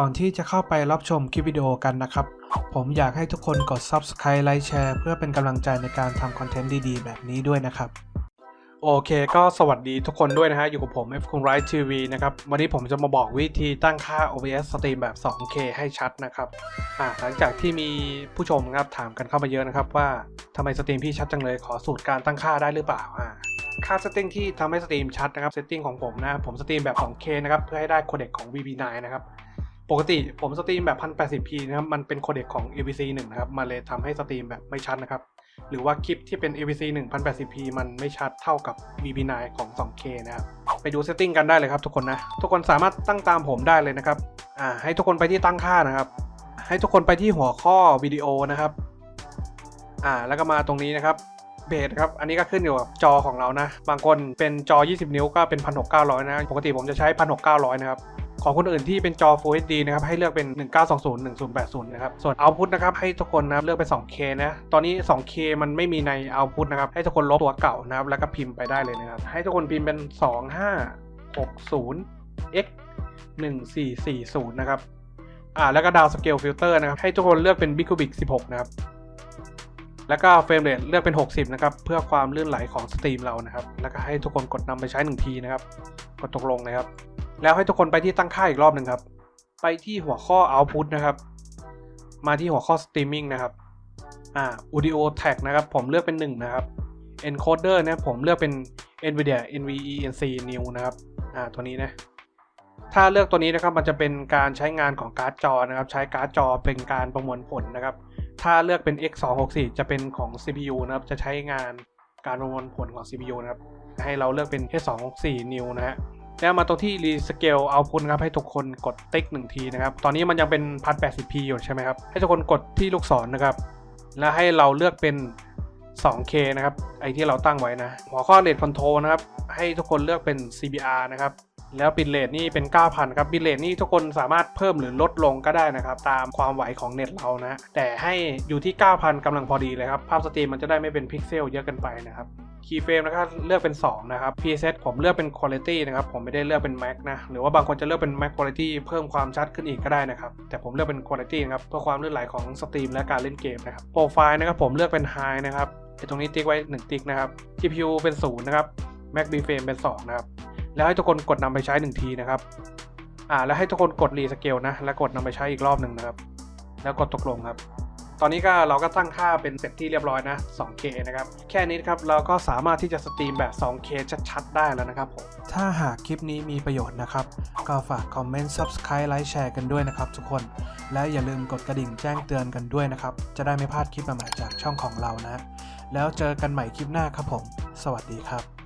ก่อนที่จะเข้าไปรับชมคลิปวิดีโอกันนะครับ ผมอยากให้ทุกคนกด Subscribe ไลค์แชร์เพื่อเป็นกำลังใจในการทำคอนเทนต์ดีๆ แบบนี้ด้วยนะครับ โอเคก็สวัสดีทุกคนด้วยนะฮะ อยู่กับผม F คุงไรท์ทีวีนะครับ วันนี้ผมจะมาบอกวิธีตั้งค่า OBS สตรีมแบบ 2K ให้ชัดนะครับอ่าหลังจากที่มีผู้ชมครับถามกันเข้ามาเยอะนะครับว่าทำไมสตรีมพี่ชัดจังเลยขอสูตรการตั้งค่าได้หรือเปล่าอ่าค่าเซตติ้งที่ทำให้สตรีมชัดนะครับเซตติ้งของผมนะผมสตรีมแบบ 2K นะครับเพื่อให้ได้โคเด็กของ VB9 นะครับ ปกติผมสตรีมแบบ 1080p นะครับ มันเป็นโคเดกของ AVC 1นะครับมันเลยทำให้สตรีมแบบไม่ชัดนะครับ หรือว่าคลิปที่เป็น AVC 1 1080p มันไม่ชัดเท่ากับ VB9 ของ 2K นะครับ ไปดูเซตติ้งกันได้เลยครับทุกคนนะ ทุกคนสามารถตั้งตามผมได้เลยนะครับ อ่า ให้ทุกคนไปที่ตั้งค่านะครับ ให้ทุกคนไปที่หัวข้อวิดีโอนะครับ อ่า แล้วก็มาตรงนี้นะครับเบสครับ อันนี้ก็ขึ้นอยู่กับจอของเรานะ บางคนเป็นจอ 20 นิ้วก็เป็น 1600 นะ ปกติผมจะใช้ 1600 นะครับ ของคนอื่นที่เป็นจอ Full HD นะครับให้เลือกเป็น 1920 1080 นะครับ ส่วน Output นะครับให้ทุกคนนะเลือกเป็น 2K นะ ตอนนี้ 2K มันไม่มีใน Output นะครับให้ทุกคนลบตัวเก่านะครับแล้วก็พิมพ์ไปได้เลยนะครับให้ทุกคนพิมพ์เป็น 2560 x 1440 นะครับอ่าแล้วก็ดาวสเกลฟิลเตอร์นะครับให้ทุกคนเลือกเป็น b i c u b i c 16 นะครับแล้วก็เฟรมเรทเลือกเป็น 60 นะครับ เพื่อความลื่นไหลของสตรีมเรานะครับ แล้วก็ให้ทุกคนกดนำไปใช้1ทีนะครับ กดตกลงนะครับ แล้วให้ทุกคนไปที่ตั้งค่าอีกรอบหนึ่งครับ ไปที่หัวข้อ output นะครับ มาที่หัวข้อ streaming นะครับ อ่า audio tag นะครับ ผมเลือกเป็น 1 นะครับ encoder นะผมเลือกเป็น nvidia nvenc new นะครับ อ่า ตัวนี้นะ ถ้าเลือกตัวนี้นะครับ มันจะเป็นการใช้งานของการ์ดจอนะครับ ใช้การ์ดจอเป็นการประมวลผลนะครับ ถ้าเลือกเป็น x264 จะเป็นของ CPU นะครับ จะใช้งานการประมวลผลของ CPU นะครับ ให้เราเลือกเป็น h264 new นะฮะ แล้วมาตรงที่ rescale output นครับให้ทุกคนกดติ๊กหนึ่งทีนะครับ ตอนนี้มันยังเป็น 1080p อยู่ใช่ไหมครับ ให้ทุกคนกดที่ลูกศรนะครับ แล้วให้เราเลือกเป็น 2K นะครับ ไอที่เราตั้งไว้นะ หัวข้อ rate control นะครับ ให้ทุกคนเลือกเป็น CBR นะครับ แล้วบิตเรทนี่เป็น 9,000 ครับ บิตเรทนี่ทุกคนสามารถเพิ่มหรือลดลงก็ได้นะครับ ตามความไหวของเน็ตเรานะ แต่ให้อยู่ที่ 9,000กำลังพอดีเลยครับ ภาพสตรีมมันจะได้ไม่เป็นพิกเซลเยอะเกินไปนะครับ คีย์เฟรมนะครับเลือกเป็น 2 นะครับ preset ผมเลือกเป็น quality นะครับ ผมไม่ได้เลือกเป็น max นะ หรือว่าบางคนจะเลือกเป็น max quality เพิ่มความชัดขึ้นอีกก็ได้นะครับ แต่ผมเลือกเป็น quality นะครับ เพื่อความลื่นไหลของสตรีมและการเล่นเกมนะครับ โปรไฟล์นะครับผมเลือกเป็น high นะครับไอตรงนี้ติ๊กไว้ 1 ติ๊กนะครับ GPU เป็น 0 นะครับ max b frame เป็น 2 นะครับ แล้วให้ทุกคนกดนำไปใช้ 1 ทีนะครับ อ่า แล้วให้ทุกคนกดรีสเกลนะ แล้วกดนำไปใช้อีกรอบหนึ่งนะครับ แล้วกดตกลงครับ ตอนนี้ก็เราก็ตั้งค่าเป็นเสร็จที่เรียบร้อยนะ 2K นะครับ แค่นี้ครับเราก็สามารถที่จะสตรีมแบบ 2K ชัดๆ ได้แล้วนะครับผม ถ้าหากคลิปนี้มีประโยชน์นะครับ ก็ฝากคอมเมนต์ Subscribe ไลค์แชร์กันด้วยนะครับทุกคน และอย่าลืมกดกระดิ่งแจ้งเตือนกันด้วยนะครับ จะได้ไม่พลาดคลิปใหม่ๆจากช่องของเรานะ แล้วเจอกันใหม่คลิปหน้าครับผม สวัสดีครับ